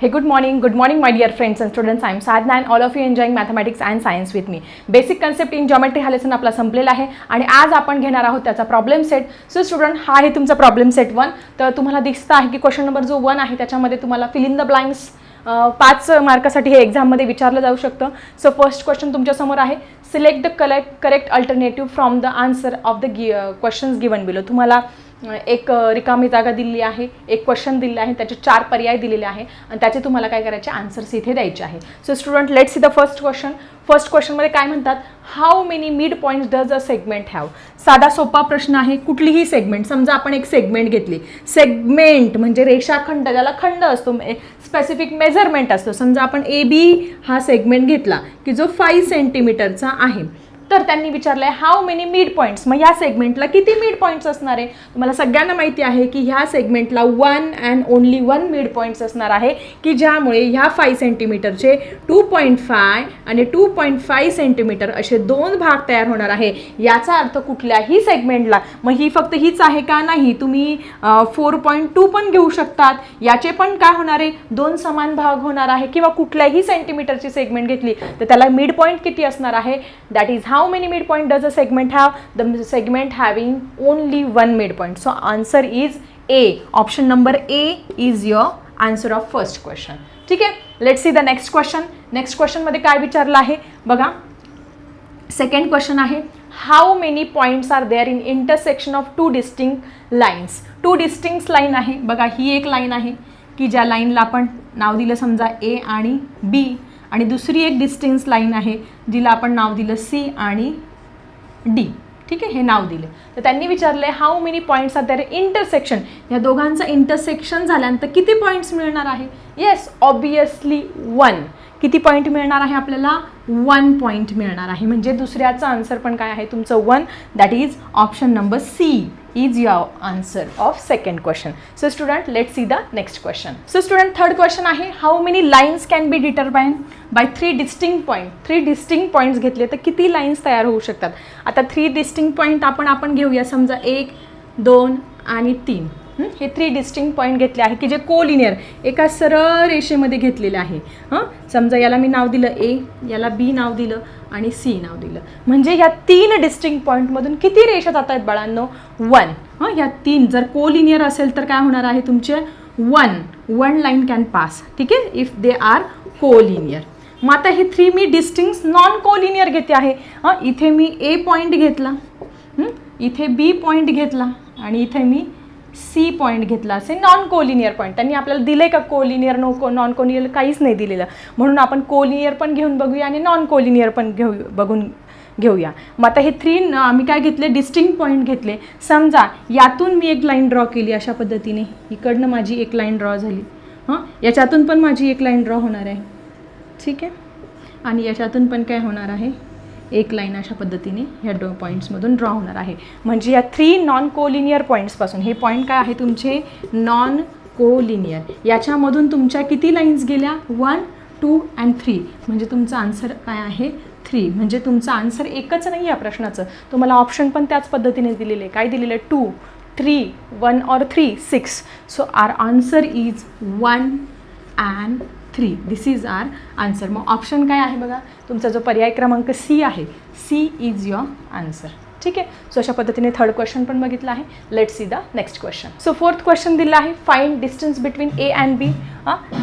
Hey, good morning. Good morning, my dear friends and students. I am Sadhna and all of you enjoying mathematics and science with me. Basic concept in geometry हा lesson आपला संपलेला आहे आणि आज आपण घेणार आहोत त्याचा प्रॉब्लेम सेट सो स्टुडंट हा आहे तुमचा प्रॉब्लेम सेट वन तर तुम्हाला दिसतं आहे की क्वेश्चन नंबर जो वन आहे त्याच्यामध्ये तुम्हाला फिल इन द ब्लँक्स पाच मार्कासाठी हे एक्झाममध्ये विचारलं जाऊ शकतं सो फर्स्ट क्वेश्चन तुमच्यासमोर आहे select the collect correct alternative from the answer of the गि क्वेश्चन्स गिवन बिलो तुम्हाला एक रिकामी जागा दिलेली आहे एक क्वेश्चन दिले आहे त्याचे चार पर्याय दिलेले आहे आणि त्याचे तुम्हाला काय करायचे? आन्सर्स इथे द्यायचे आहे. So student let see the first question first क्वेश्चनमध्ये काय म्हणतात? How many mid points does a segment have साधा सोपा प्रश्न आहे कुठलीही सेगमेंट समजा आपण एक सेगमेंट घेतली. सेगमेंट म्हणजे रेषाखंड ज्याला खंड असतो स्पेसिफिक मेजरमेंट असतो. समजा आपण ए बी हा सेगमेंट घेतला की जो फाईव्ह सेंटीमीटरचा आहे. तर त्यांनी विचारलं आहे हाऊ मेनी मिड पॉईंट्स मग ह्या सेगमेंटला किती मिड पॉईंट्स असणार आहे? तुम्हाला सगळ्यांना माहिती आहे की ह्या सेगमेंटला one and only one mid points असणार आहे की ज्यामुळे ह्या फाय सेंटीमीटरचे टू पॉईंट फाय आणि टू पॉईंट फाय सेंटीमीटर असे दोन भाग तयार होणार आहे. याचा अर्थ कुठल्याही सेगमेंटला मग ही फक्त हीच आहे का नाही? तुम्ही फोर पॉईंट टू पण घेऊ शकतात. याचे पण काय होणार आहे? दोन समान भाग होणार आहे. किंवा कुठल्याही सेंटीमीटरची सेगमेंट घेतली तर त्याला मिड पॉईंट किती असणार आहे? That is how many many point does a segment have the segment having only one midpoint point so answer is A option number A is your answer of first question ठीक आहे? Let see the next question next क्वेश्चनमध्ये काय विचारलं आहे? बघा. Second question आहे how many points are there in intersection of two distinct lines two distinct line आहे. बघा ही एक लाईन आहे. की ज्या लाईनला आपण नाव दिलं समजा ए आणि बी आणि दुसरी एक डिस्टिंग्स लाईन आहे जिला आपण नाव दिलं सी आणि डी ठीक आहे? हे नाव दिलं. तर त्यांनी विचारलं आहे how many points are there intersection या दोघांचं इंटरसेक्शन झाल्यानंतर किती पॉईंट्स मिळणार आहे? येस ऑब्वियसली वन किती पॉईंट मिळणार आहे आपल्याला? वन पॉईंट मिळणार आहे. म्हणजे दुसऱ्याचं आन्सर पण काय आहे? तुमचं one that is option number C is your answer of second question so student let see the next question so student third question आहे how many lines can be determine by three distinct point three distinct points घेतले तर किती lines तयार होऊ शकतात? आता three distinct point आपण आपण घेऊया. समजा एक दोन आणि तीन. हे थ्री डिस्टिंग पॉईंट घेतले आहे की जे कोलिनियर एका सरळ रेषेमध्ये घेतलेले आहे. हां? समजा याला मी नाव दिलं ए याला बी नाव दिलं आणि सी नाव दिलं. म्हणजे ह्या तीन डिस्टिंग पॉईंटमधून किती रेषा जात आहेत बाळांनो? वन हां? ह्या तीन. जर कोलिनियर असेल तर काय होणार आहे तुमचे? One one line can pass ठीक आहे? इफ दे आर कोलिनियर मग आता हे थ्री मी डिस्टिंग्स नॉन कोलिनियर घेते आहे. हां? इथे मी ए पॉईंट घेतला. इथे बी पॉईंट घेतला आणि इथे मी सी पॉईंट घेतला असे नॉन कोलिनियर पॉईंट त्यांनी आपल्याला दिले का कोलिनियर नो को नॉन कोलिनियर काहीच नाही दिलेलं. म्हणून आपण कोलिनियर पण घेऊन बघूया आणि नॉन कोलिनियर पण घेऊ बघून घेऊया. मग आता हे थ्री आम्ही काय घेतले? डिस्टिंग पॉईंट घेतले. समजा यातून मी एक लाईन ड्रॉ केली अशा पद्धतीने. इकडनं माझी एक लाईन ड्रॉ झाली. हां? याच्यातून पण माझी एक लाईन ड्रॉ होणार आहे. ठीक आहे? आणि याच्यातून पण काय होणार आहे? एक लाईन अशा पद्धतीने ह्या डो पॉईंट्समधून ड्रॉ होणार आहे. म्हणजे या थ्री नॉन कोलिनियर पॉईंट्सपासून हे पॉईंट काय आहे तुमचे? नॉन कोलिनियर याच्यामधून तुमच्या किती लाईन्स गेल्या? वन टू अँड थ्री म्हणजे तुमचं आन्सर काय आहे? थ्री म्हणजे तुमचं आन्सर एकच नाही या प्रश्नाचं. तुम्हाला ऑप्शन पण त्याच पद्धतीने दिलेले. आहे काय दिलेलं? आहे टू थ्री वन और three six so our answer is one and three this is our answer मग ऑप्शन काय आहे बघा? तुमचा जो पर्याय क्रमांक सी आहे सी इज युअर आन्सर ठीक आहे? सो अशा पद्धतीने थर्ड क्वेश्चन पण बघितलं आहे. Let see the next question so fourth question दिलं आहे. Find distance between A and B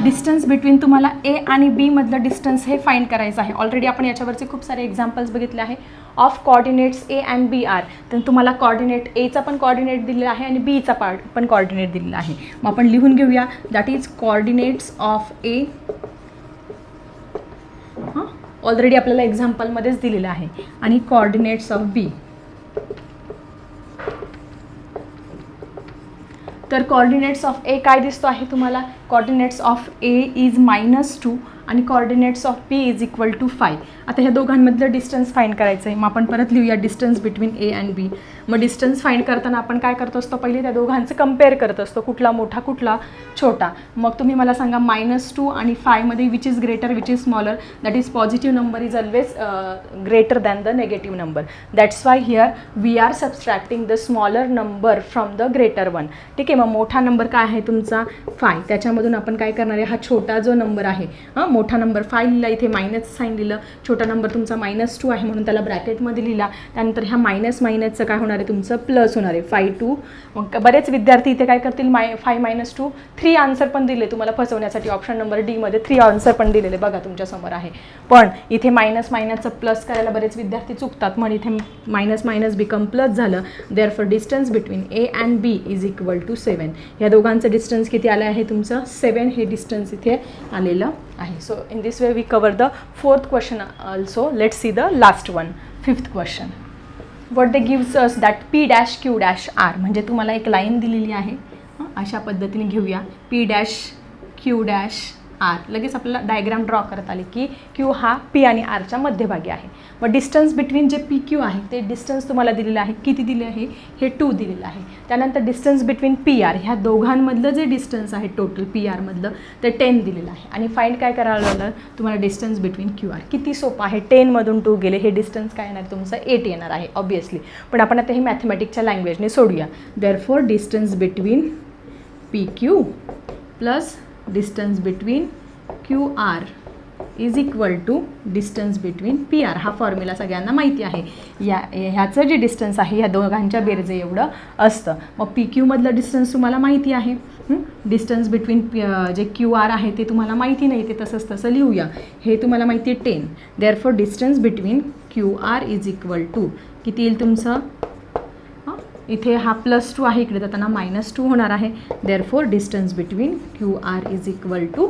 distance between तुम्हाला ए आणि बी मधलं डिस्टन्स हे फाईंड करायचं आहे. ऑलरेडी आपण याच्यावरचे खूप सारे एक्झाम्पल्स बघितले आहे. Of coordinates A and B are तर तुम्हाला कॉर्डिनेट एचा पण कॉर्डिनेट दिलेला आहे आणि बीचा पार्ट पण कॉर्डिनेट दिलेला आहे. मग आपण लिहून घेऊया. That is coordinates of A हां? ऑलरेडी आपल्याला एक्झाम्पलमध्येच दिलेलं आहे. आणि कॉर्डिनेट्स ऑफ बी तर कॉर्डिनेट्स ऑफ ए काय दिसतो आहे तुम्हाला? Coordinates of A is minus two आणि coordinates of B is equal to five आता ह्या दोघांमधलं डिस्टन्स फाईंड करायचं आहे मग आपण परत लिहूया distance between A and B मग डिस्टन्स फाईंड करताना आपण काय करत असतो? पहिले त्या दोघांचं कंपेअर करत असतो. कुठला मोठा कुठला छोटा. मग तुम्ही मला सांगा मायनस टू आणि फायमध्ये which is greater which is smaller that is positive number is always greater than the negative number that's why here we are subtracting the smaller number from the greater one ठीक आहे मग मोठा number काय आहे तुमचा? Five त्याच्यामधून आपण काय करणार आहे? हा छोटा जो नंबर आहे हां मोठा नंबर फाय लिहिला इथे मायनस साईन लिहिलं छोटा नंबर तुमचा मायनस टू आहे म्हणून त्याला ब्रॅकेटमध्ये लिहिला. त्यानंतर ह्या मायनस मायनसचं काय होणार आहे? तुमचं प्लस होणार आहे. फाय टू मग बरेच विद्यार्थी इथे काय करतील? My five minus two three answer पण दिले तुम्हाला फसवण्यासाठी. ऑप्शन नंबर डीमध्ये थ्री आन्सर पण दिलेले बघा तुमच्यासमोर आहे. पण इथे मायनस मायनसचं प्लस करायला बरेच विद्यार्थी चुकतात. म्हणून इथे मायनस मायनस बिकम प्लस झालं. Therefore distance between A and B is equal to seven या दोघांचं डिस्टन्स किती आलं आहे? तुमचं सेवन हे डिस्टन्स इथे आलेलं आहे. So in this way we cover the fourth question also let's see the last one fifth question. What they gives us that P dash Q dash R म्हणजे तुम्हाला एक लाईन दिलेली आहे. अशा पद्धतीने घेऊया. P dash Q dash R. लगेच आपल्याला डायग्राम ड्रॉ करत आले की क्यू हा पी आणि आरच्या मध्यभागी आहे. मग डिस्टन्स बिटवीन जे पी क्यू आहे ते डिस्टन्स तुम्हाला दिलेलं आहे. किती दिले आहे? हे टू दिलेलं आहे. त्यानंतर डिस्टन्स बिटवीन पी आर ह्या दोघांमधलं जे डिस्टन्स आहे टोटल पी आरमधलं ते टेन दिलेलं आहे. आणि फाईंड काय करावं लागलं? तुम्हाला डिस्टन्स बिटवीन क्यू आर किती सोपं आहे. टेनमधून टू गेले. हे डिस्टन्स काय येणार? तुमचं एट येणार आहे ऑब्वियसली पण आपण आता हे मॅथमॅटिकच्या लँग्वेजने सोडूया. Therefore distance between P Q plus distance between Q R is equal to distance between P R हा फॉर्म्युला सगळ्यांना माहिती आहे. या ह्याचं जे डिस्टन्स आहे ह्या दोघांच्या बेरजे एवढं असतं. मग पी क्यूमधलं डिस्टन्स तुम्हाला माहिती आहे. डिस्टन्स बिटवीन पी जे क्यू आर आहे ते तुम्हाला माहिती नाही ते तसंच तसं लिहूया. हे तुम्हाला माहिती आहे then therefore distance between Q R is equal to किती येईल तुमचं? इथे हा प्लस टू आहे इकडे जाताना मायनस टू होणार आहे. Therefore distance between Q R is equal to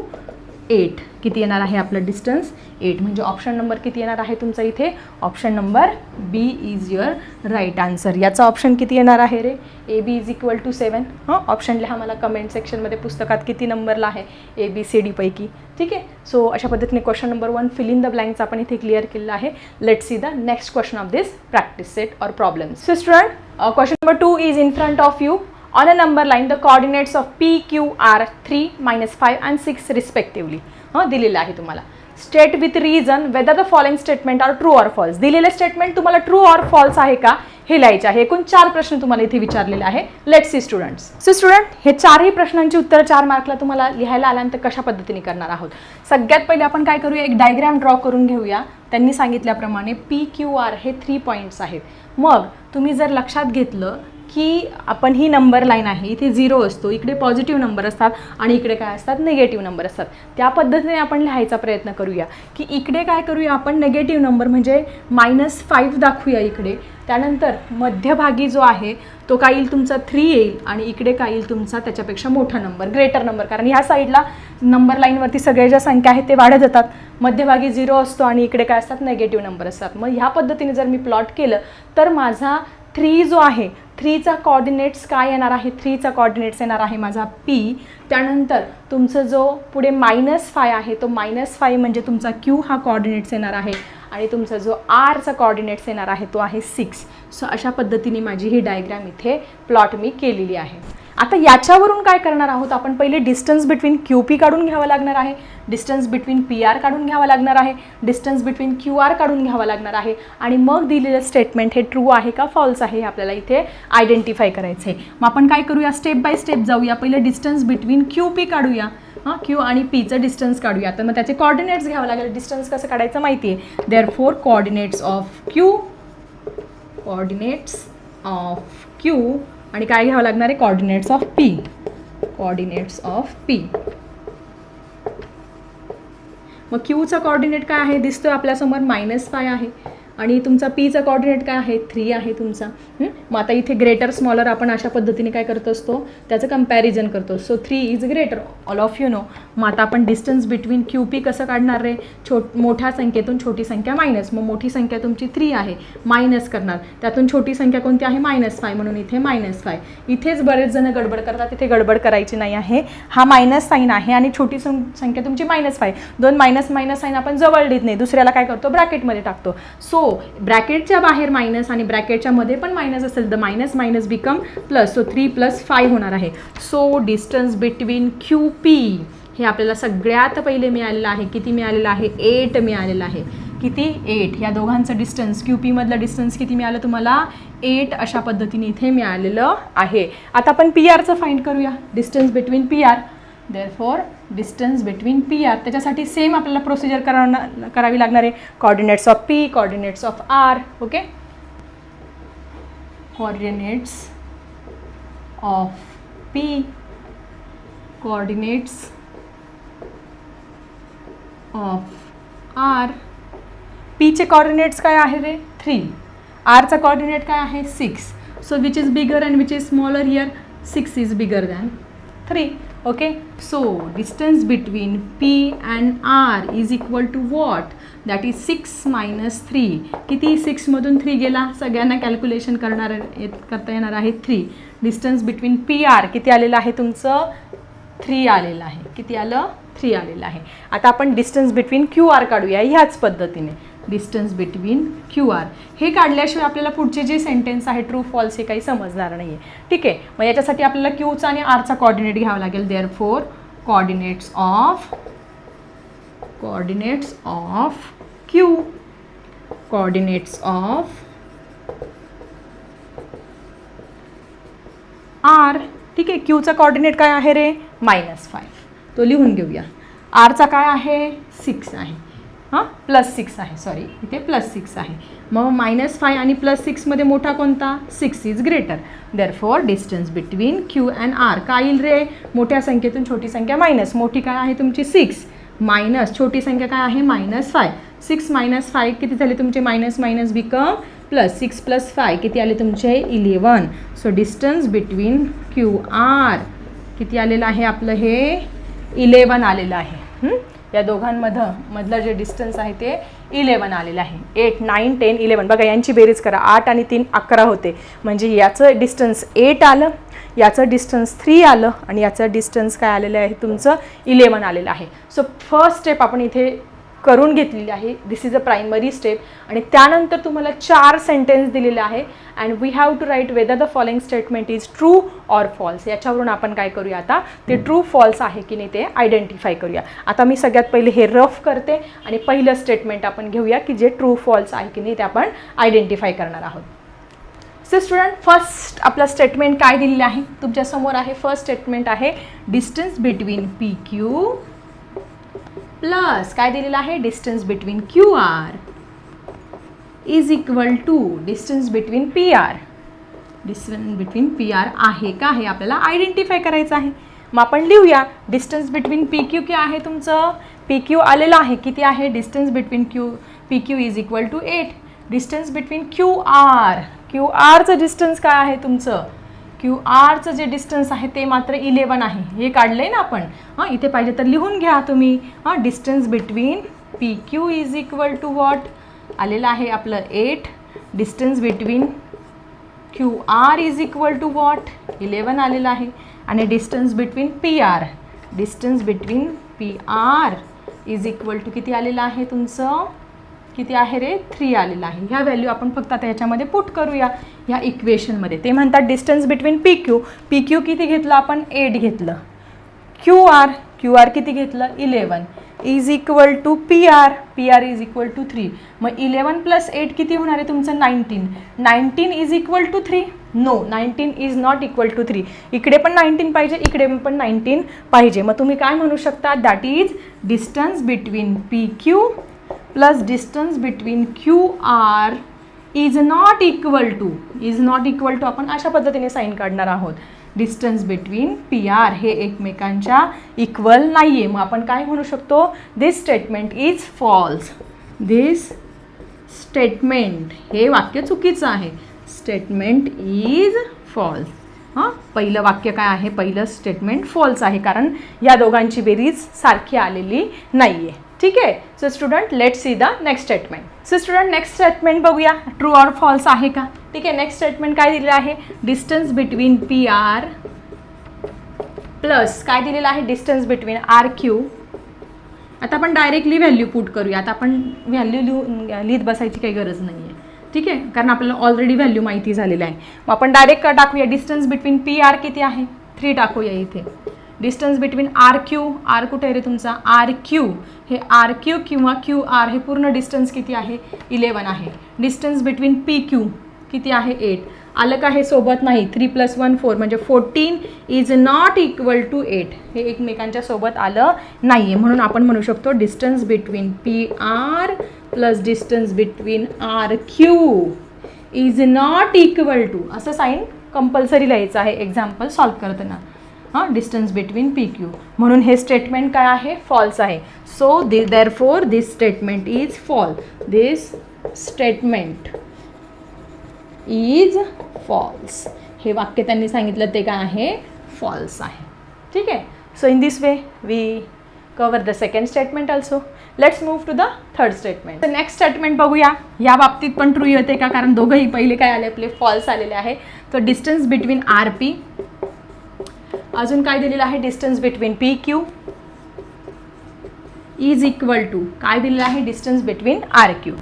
eight किती येणार आहे आपलं डिस्टन्स एट म्हणजे ऑप्शन नंबर किती येणार आहे तुमचा इथे? Option number B is your right answer याचा ऑप्शन किती येणार आहे रे? A B is equal to seven हां? ऑप्शन लिहा मला कमेंट सेक्शनमध्ये पुस्तकात किती नंबरला आहे? ए बी सी डीपैकी ठीक आहे? सो अशा पद्धतीने question number one fill in the blanks आपण इथे क्लिअर केलेला आहे. Let see the next question of this practice set और problem so student question number two is in front of you on a number line the coordinates of p q are 3 minus 5 and 6 respectively. हां दिलेलं आहे तुम्हाला. State with reason whether the following statement are true or false दिलेले statement तुम्हाला true or false आहे का? हे लिहायचे आहे. एकूण चार प्रश्न तुम्हाला इथे विचारलेले आहे. Let see students so student हे चारही प्रश्नांची उत्तरं चार मार्कला तुम्हाला लिहायला आल्यानंतर कशा पद्धतीने करणार आहोत? सगळ्यात पहिले आपण काय करूया? एक डायग्राम ड्रॉ करून घेऊया. त्यांनी सांगितल्याप्रमाणे पी क्यू आर हे थ्री पॉईंट्स आहेत. मग तुम्ही जर लक्षात घेतलं की आपण ही नंबर लाईन आहे इथे झिरो असतो इकडे पॉझिटिव्ह नंबर असतात आणि इकडे काय असतात निगेटिव्ह नंबर असतात. त्या पद्धतीने आपण लिहायचा प्रयत्न करूया. की इकडे काय करूया आपण निगेटिव्ह नंबर म्हणजे मायनस फाईव्ह दाखवूया इकडे. त्यानंतर मध्यभागी जो आहे तो काय येईल तुमचा थ्री येईल आणि इकडे काय येईल तुमचा त्याच्यापेक्षा मोठा नंबर ग्रेटर नंबर कारण ह्या साईडला नंबर लाईनवरती सगळ्या ज्या संख्या आहेत ते वाढत जातात. मध्यभागी झिरो असतो आणि इकडे काय असतात नेगेटिव्ह नंबर असतात. मग ह्या पद्धतीने जर मी प्लॉट केलं तर माझा थ्री जो आहे थ्रीचा कॉर्डिनेट्स काय येणार आहे? थ्रीचा कॉर्डिनेट्स येणार आहे माझा पी त्यानंतर तुमचं जो पुढे मायनस फाय आहे तो मायनस फाय म्हणजे तुमचा क्यू हा कॉर्डिनेट्स येणार आहे. आणि तुमचा जो आरचा कॉर्डिनेट्स येणार आहे तो आहे सिक्स सो अशा पद्धतीने माझी ही डायग्राम इथे प्लॉट मी केलेली आहे. आता याच्यावरून काय करणार आहोत? आपण पहिले डिस्टन्स बिटवीन क्यू पी काढून घ्यावं लागणार आहे. डिस्टन्स बिटवीन पी आर काढून घ्यावं लागणार आहे. डिस्टन्स बिटवीन क्यू आर काढून घ्यावं लागणार आहे. आणि मग दिलेलं स्टेटमेंट हे ट्रू आहे का फॉल्स आहे हे आपल्याला इथे आयडेंटिफाय करायचं आहे मग आपण काय करूया? स्टेप बाय स्टेप जाऊया. पहिले डिस्टन्स बिटवीन क्यू पी काढूया. हां क्यू आणि पीचं डिस्टन्स काढूया. तर मग त्याचे कॉर्डिनेट्स घ्यावं लागेल. डिस्टन्स कसं काढायचं माहिती आहे therefore coordinates of Q coordinates of Q आणि काय घ्यावं लागणार आहे? Coordinates of P coordinates of P मग क्यूचा कॉर्डिनेट काय आहे? दिसतोय आपल्यासमोर मायनस पाय आहे. आणि तुमचा पीचा कॉर्डिनेट काय आहे? थ्री आहे तुमचा. मग आता इथे ग्रेटर स्मॉलर आपण अशा पद्धतीने काय करत असतो? त्याचं कंपॅरिझन करतो. So three is greater all of you know मग आता आपण डिस्टन्स बिटवीन क्यू पी कसं काढणार रे? छोट मोठ्या संख्येतून छोटी संख्या मायनस मग मोठी संख्या तुमची थ्री आहे. मायनस करणार. त्यातून छोटी संख्या कोणती आहे? मायनस फाय म्हणून इथे मायनस फाय इथेच बरेच जण गडबड करतात. इथे गडबड करायची नाही आहे. हा मायनस साईन आहे आणि छोटी सं संख्या तुमची मायनस फाय दोन मायनस मायनस साईन आपण जवळ देत नाही. दुसऱ्याला काय करतो? ब्रॅकेटमध्ये टाकतो. सो ब्रॅकेटच्या बाहेर मायनस आणि ब्रॅकेटच्या मध्ये पण मायनस असेल the minus minus become plus so three plus five होणार आहे. So distance between Q P हे आपल्याला सगळ्यात पहिले मिळालेलं आहे. किती मिळालेलं आहे? एट मिळालेलं आहे. किती? एट या दोघांचं डिस्टन्स क्यू पीमधलं डिस्टन्स किती मिळालं तुम्हाला? एट अशा पद्धतीने इथे मिळालेलं आहे. आता आपण पी आरचं फाईंड करूया. Distance between P R therefore distance between P R त्याच्यासाठी सेम आपल्याला प्रोसिजर करा करावी लागणार आहे. Coordinates of P coordinates of R okay coordinates of P coordinates of R पीचे कॉर्डिनेट्स काय आहे रे? थ्री आरचा कॉर्डिनेट काय आहे? Six so which is bigger and which is smaller here six is bigger than three okay so distance between P and R is equal to what that is six minus three किती सिक्समधून three गेला? सगळ्यांना calculation करणार येत करता येणार आहे three distance between P R किती आलेलं आहे तुमचं? थ्री आलेलं आहे. किती आलं? थ्री आलेलं आहे. आता आपण डिस्टन्स बिटवीन क्यू आर काढूया ह्याच पद्धतीने. डिस्टन्स बिटवीन क्यू आर हे काढल्याशिवाय आपल्याला पुढचे जे सेंटेन्स आहे ट्रू फॉल्स हे काही समजणार नाही आहे ठीक आहे? मग याच्यासाठी आपल्याला क्यूचा आणि आरचा कॉर्डिनेट घ्यावा लागेल. Therefore coordinates of coordinates of Q coordinates of R ठीक आहे? क्यूचा कॉर्डिनेट काय आहे रे? मायनस फाईव्ह तो लिहून घेऊया. आरचा काय आहे? सिक्स आहे. हां? प्लस सिक्स आहे सॉरी इथे प्लस सिक्स आहे. मग मायनस फाय आणि प्लस सिक्समध्ये मोठा कोणता? Six is greater therefore distance between Q and R काय येईल रे? मोठ्या संख्येतून छोटी संख्या मायनस मोठी काय आहे तुमची? सिक्स मायनस छोटी संख्या काय आहे? Minus five six minus five किती झाले तुमचे? Minus minus become plus six plus five किती आले तुमचे? Eleven so distance between Q R किती आलेलं आहे आपलं हे? इलेवन आलेलं आहे. या दोघांमधं मधलं जे डिस्टन्स आहे ते इलेवन आलेलं आहे. एट नाईन टेन इलेवन बघा यांची बेरीज करा. आठ आणि तीन अकरा होते. म्हणजे याचं डिस्टन्स एट आलं याचं डिस्टन्स थ्री आलं आणि याचं डिस्टन्स काय आलेलं आहे? तुमचं इलेवन आलेलं आहे. सो फर्स्ट स्टेप आपण इथे करून घेतलेली आहे. This is a primary step आणि त्यानंतर तुम्हाला चार सेंटेन्स दिलेले आहे. And we have to write whether the following statement is true or false याच्यावरून आपण काय करूया आता? ते ट्रू फॉल्स आहे की नाही ते आयडेंटिफाय करूया. आता मी सगळ्यात पहिले हे रफ करते. आणि पहिलं स्टेटमेंट आपण घेऊया की जे ट्रू फॉल्स आहे की नाही ते आपण आयडेंटिफाय करणार आहोत. सो स्टुडंट फर्स्ट आपलं स्टेटमेंट काय दिलेलं आहे? तुमच्यासमोर आहे फर्स्ट स्टेटमेंट आहे distance between P Q plus काय दिलेलं आहे? Distance between Q R. Is equal to distance between P R. Distance between P R आहे का? हे आपल्याला आयडेंटिफाय करायचं आहे. मग आपण लिहूया डिस्टन्स बिटवीन पी क्यू काय आहे तुमचं? पी क्यू आलेलं आहे. किती आहे? Distance between Q P Q is equal to eight. Distance between Q R. Q आरचं distance काय आहे तुमचं? क्यू आरचं जे डिस्टन्स आहे ते मात्र इलेवन आहे. हे काढलं आहे ना आपण? हां इथे पाहिजे तर लिहून घ्या तुम्ही. हां distance between P Q is equal to what आलेलं आहे आपलं eight distance between Q R is equal to what eleven आलेलं आहे. आणि distance between P R distance between P R is equal to किती आलेलं आहे तुमचं? किती आहे रे? थ्री आलेला आहे. ह्या व्हॅल्यू आपण फक्त आता याच्यामध्ये पुट करूया. ह्या इक्वेशनमध्ये ते म्हणतात distance between P Q P Q किती घेतलं आपण? एट घेतलं. क्यू आर क्यू आर किती घेतलं? Eleven is equal to P R P R is equal to three मग इलेवन प्लस एट किती होणार आहे तुमचं? Nineteen nineteen is equal to three no nineteen is not equal to three इकडे पण nineteen पाहिजे इकडे पण नाईन्टीन पाहिजे. मग तुम्ही काय म्हणू शकता? That is distance between P Q plus distance between Q R is not equal to is not equal to आपण अशा पद्धतीने साईन काढणार आहोत. डिस्टन्स बिटवीन पी आर हे एकमेकांच्या इक्वल नाही आहे मग आपण काय म्हणू शकतो? This statement is false this statement हे वाक्य चुकीचं आहे. स्टेटमेंट इज फॉल्स हां? पहिलं वाक्य काय आहे? पहिलं स्टेटमेंट फॉल्स आहे. कारण या दोघांची बेरीज सारखी आलेली नाही आहे ठीक आहे? So student let see the next statement so student next statement बघूया. ट्रू ऑर फॉल्स आहे का? ठीक आहे नेक्स्ट स्टेटमेंट काय दिलेलं आहे? Distance between P R plus काय दिलेलं आहे? डिस्टन्स बिटवीन आर क्यू आता आपण डायरेक्टली व्हॅल्यू पुट करूया. आता आपण व्हॅल्यू लिहू लिहित बसायची काही गरज नाही आहे ठीक आहे? कारण आपल्याला ऑलरेडी व्हॅल्यू माहिती झालेलं आहे. मग आपण डायरेक्ट टाकूया डिस्टन्स बिटवीन पी आर किती आहे? थ्री टाकूया इथे. Distance between R Q R कुठे आहे रे तुमचा? आर क्यू हे आर क्यू किंवा क्यू आर हे पूर्ण डिस्टन्स किती आहे? इलेवन आहे. डिस्टन्स बिटवीन पी क्यू किती आहे? एट आलं का हे सोबत नाही? थ्री प्लस वन फोर म्हणजे fourteen is not equal to eight हे एकमेकांच्या सोबत आलं नाही आहे म्हणून आपण म्हणू शकतो distance between P R plus distance between R Q is not equal to असं साईन कंपल्सरी लिहायचं आहे. एक्झाम्पल सॉल्व करताना. हां डिस्टन्स बिटवीन पी क्यू म्हणून हे स्टेटमेंट काय आहे? फॉल्स आहे. So the therefore this statement is fall this statement is false हे वाक्य त्यांनी सांगितलं ते काय आहे? फॉल्स आहे. ठीक आहे? So in this way we cover the second statement also let's move to the third statement next statement बघूया. या बाबतीत पण ट्रू येते का? कारण दोघंही पहिले काय आले? आपले फॉल्स आलेले आहे. तर डिस्टन्स बिटवीन आर पी अजून काय दिलेलं आहे distance between P Q is equal to काय दिलेलं आहे डिस्टन्स बिटवीन आर क्यू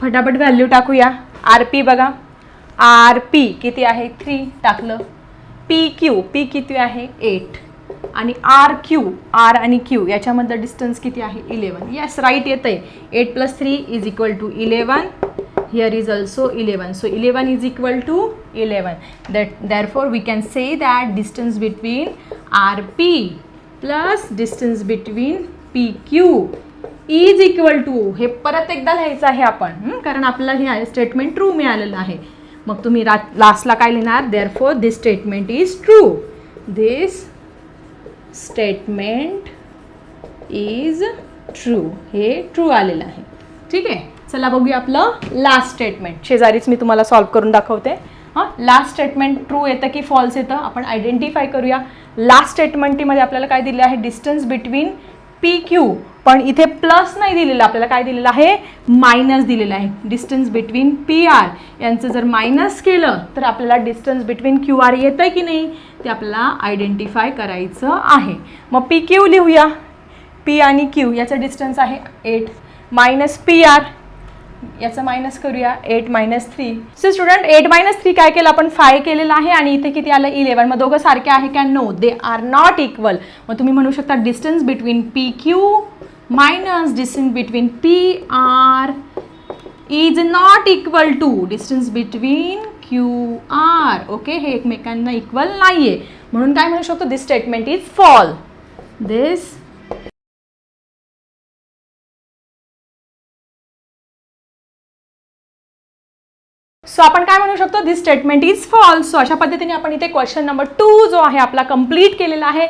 फटाफट व्हॅल्यू टाकूया. आर पी बघा. आर पी किती आहे? थ्री टाकलं. पी क्यू पी किती आहे? एट आणि आर क्यू आर आणि क्यू याच्यामधलं डिस्टन्स किती आहे? इलेवन येस राईट येतं आहे eight plus three is equal to eleven here is also eleven so eleven is equal to eleven that therefore we can say that distance between R P plus distance between P Q is equal to हे परत एकदा लिहायचं आहे आपण कारण आपल्याला हे statement true मिळालेलं आहे. मग तुम्ही रा लास्टला काय लिहिणार? Therefore this statement is true this statement is true हे ट्रू आलेलं आहे. ठीक आहे? चला बघूया आपलं लास्ट स्टेटमेंट शेजारीच मी तुम्हाला सॉल्व करून दाखवते. हां लास्ट स्टेटमेंट ट्रू येतं की फॉल्स येतं? आपण आयडेंटिफाय करूया. लास्ट स्टेटमेंटमध्ये आपल्याला काय दिलं आहे? डिस्टन्स बिटवीन पी क्यू पण इथे प्लस नाही दिलेलं आपल्याला काय दिलेलं आहे? मायनस दिलेलं आहे. डिस्टन्स बिटवीन पी आर यांचं जर मायनस केलं तर आपल्याला डिस्टन्स बिटवीन क्यू आर येतं की नाही? ते आपल्याला आयडेंटिफाय करायचं आहे. मग पी क्यू लिहूया. पी आणि क्यू याचं डिस्टन्स आहे एट मायनस पी आर याचं मायनस करूया eight minus three so student eight minus three काय केलं? आपण फाय केलेलं आहे आणि इथे किती आलं? इलेवन मग दोघं सारखे आहे का? No they are not equal मग तुम्ही म्हणू शकता distance between P Q minus distance between P R is not equal to distance between Q R okay हे एकमेकांना इक्वल नाही आहे म्हणून काय म्हणू शकतो? This statement is fall this so आपण काय म्हणू शकतो? This statement is false so अशा पद्धतीने आपण इथे क्वेश्चन नंबर टू जो आहे आपला कंप्लीट केलेला आहे.